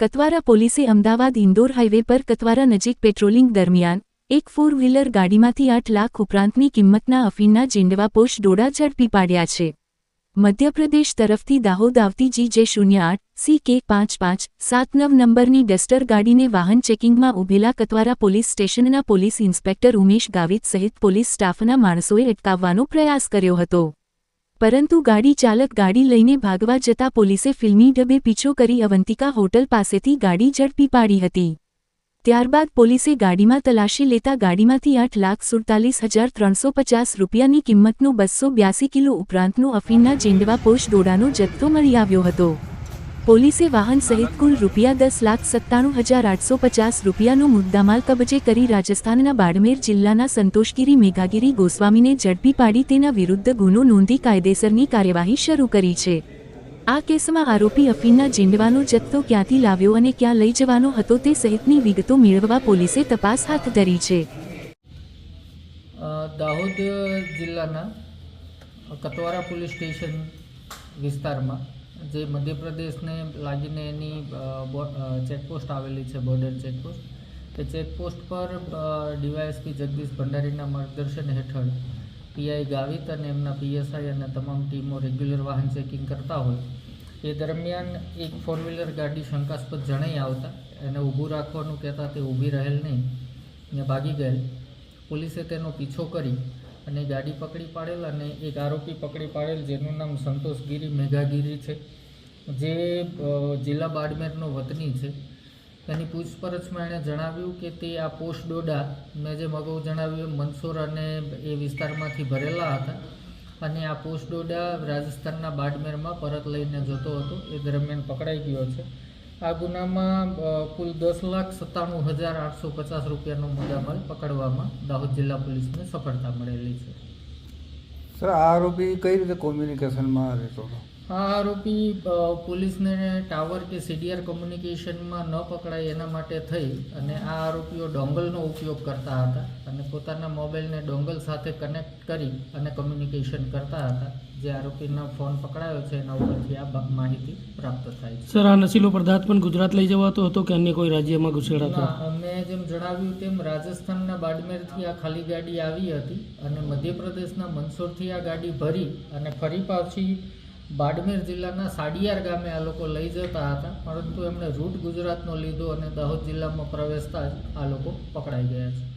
કતવારા પોલીસે અમદાવાદ ઇન્દોર હાઇવે પર કતવારા નજીક પેટ્રોલિંગ દરમિયાન એક ફોર વ્હીલર ગાડીમાંથી આઠ લાખ ઉપરાંતની કિંમતના અફીનના જેંડવા પોષ ડોડા ઝડપી પાડ્યા છે. મધ્યપ્રદેશ તરફથી દાહોદ આવતી જી જે શૂન્ય આઠ સી કે પાંચ પાંચ સાત નવ નંબરની ડસ્ટર ગાડીને વાહન ચેકિંગમાં ઉભેલા કતવારા પોલીસ સ્ટેશનના પોલીસ ઇન્સ્પેક્ટર ઉમેશ ગાવિત સહિત પોલીસ સ્ટાફના માણસોએ અટકાવવાનો પ્રયાસ કર્યો હતો. પરંતુ ગાડી ચાલક ગાડી લઈને ભાગવા જતા પોલીસે ફિલ્મી ડબે પીછો કરી અવંતિકા હોટલ પાસેથી ગાડી ઝડપી પાડી હતી. ત્યારબાદ પોલીસે ગાડીમાં તલાશી લેતા ગાડીમાંથી આઠ લાખ સુડતાલીસ હજાર ત્રણસો પચાસ રૂપિયાની કિંમતનું બસો બ્યાસી કિલો ઉપરાંતનું અફીનના જેંડવા પોષ ડોડાનો જથ્થો મળી આવ્યો હતો. પોલીસે વાહન સહિત કુલ રૂપિયા દસ લાખ સત્તાણું હજાર આઠસો પચાસ રૂપિયાનો મુદ્દામાલ કબજે કરી રાજસ્થાનના બાડમેર જિલ્લાના સંતોષગીરી મેઘાગીરી ગોસ્વામીને ઝડપી પાડી તેના વિરુદ્ધ ગુનો નોંધી કાયદેસરની કાર્યવાહી શરૂ કરી છે. આ કેસમાં આરોપી અફીનના જીંડવાનો જથ્થો ક્યાંથી લાવ્યો અને ક્યાં લઈ જવાનો હતો તે સહિતની વિગતો મેળવવા પોલીસે તપાસ હાથ ધરી છે. દાહોદ જિલ્લાના કતવારા પોલીસ સ્ટેશન વિસ્તારમાં જે મધ્યપ્રદેશને લાગીને એની ચેકપોસ્ટ આવેલી છે, બોર્ડર ચેકપોસ્ટ. એ ચેકપોસ્ટ પર ડીવાયએસપી જગદીશ ભંડારીના માર્ગદર્શન હેઠળ પીઆઈ ગાવિત અને એમના પીએસઆઈ અને તમામ ટીમો રેગ્યુલર વાહન ચેકિંગ કરતા હોય. એ દરમિયાન એક ફોર વ્હીલર ગાડી શંકાસ્પદ જણાઈ આવતા, એને ઊભું રાખવાનું કહેતા તે ઊભી રહેલ નહીં, ને ભાગી ગયેલ. પોલીસે તેનો પીછો કરી અને ગાડી પકડી પાડેલ અને એક આરોપી પકડી પાડેલ, જેનું નામ સંતોષગીરી મેઘાગીરી છે. જે જિલ્લા બાડમેરનો વતની છે. તેની પૂછપરછમાં એણે જણાવ્યું કે તે આ પોસ્ટ ડોડા, મેં જે અગાઉ જણાવ્યું એમ મંદસોર અને એ વિસ્તારમાંથી ભરેલા હતા અને આ પોસ્ટ ડોડા રાજસ્થાનના બાડમેરમાં પરત લઈને જતો હતો. એ દરમિયાન પકડાઈ ગયો છે. આ ગુનામાં કુલ દસ લાખ સત્તાણું હજાર આઠસો પચાસ રૂપિયાનો મુદ્દામાલ પકડવામાં દાહોદ જિલ્લા પોલીસને સફળતા મળેલી છે. સર, આ આરોપી કઈ રીતે કોમ્યુનિકેશનમાં રહેતો હતો? આ આરોપી પોલીસને ટાવર કે સીડીઆર કોમ્યુનિકેશનમાં ન પકડાય એના માટે થઈ અને આ આરોપીઓ ડોંગલનો ઉપયોગ કરતા હતા અને પોતાના મોબાઈલને ડોંગલ સાથે કનેક્ટ કરી અને કોમ્યુનિકેશન કરતા હતા. જે આરોપીનો ફોન પકડાયો છે એના ઉપરથી આ માહિતી પ્રાપ્ત થાય છે. સર આ નશીલો પદાર્થ પણ ગુજરાત લઈ જવાતો હતો કે અન્ય કોઈ રાજ્યમાં ઘુસેડાતો મેં જેમ જણાવ્યું તેમ રાજસ્થાનના બાડમેરથી આ ખાલી ગાડી આવી હતી અને મધ્યપ્રદેશના મંદસોરથી આ ગાડી ભરી અને ફરી પાછી બાડમેર જિલ્લાના સાડિયાર ગામે આ લોકો લઈ જતા હતા, પરંતુ એમણે રૂટ ગુજરાતનો લીધો અને દાહોદ જિલ્લામાં પ્રવેશતા જ આ લોકો પકડાઈ ગયા છે.